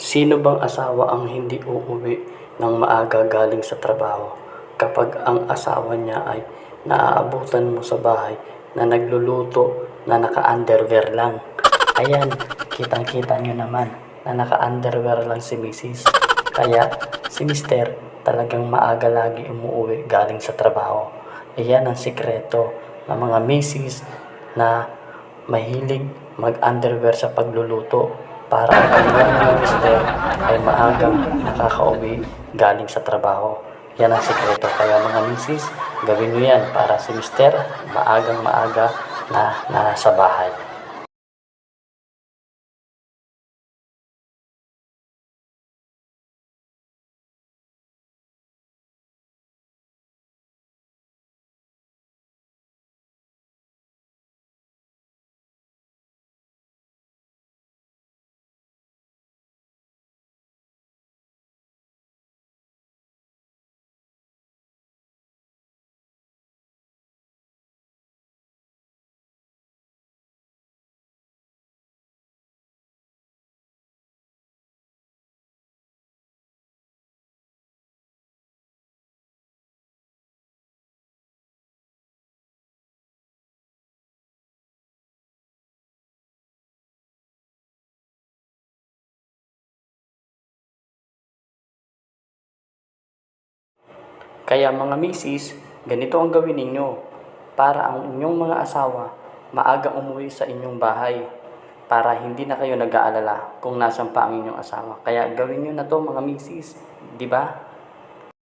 Sino bang asawa ang hindi uuwi ng maaga galing sa trabaho kapag ang asawa niya ay naaabutan mo sa bahay na nagluluto na naka-underwear lang? Ayan, kitang-kita nyo naman na naka-underwear lang si Mrs. Kaya si Mister talagang maaga lagi umuwi galing sa trabaho. Ayan ang sikreto ng mga Mrs. na mahilig mag-underwear sa pagluluto para ang kanilang mga mister ay maagang nakakauwi galing sa trabaho. Yan ang sikreto. Kaya mga misis, gawin nyo yan para si mister maagang maaga na nasa bahay. Kaya mga misis, ganito ang gawin ninyo para ang inyong mga asawa maagang umuwi sa inyong bahay para hindi na kayo nag-aalala kung nasan pa ang inyong asawa. Kaya gawin nyo na to mga misis, di ba?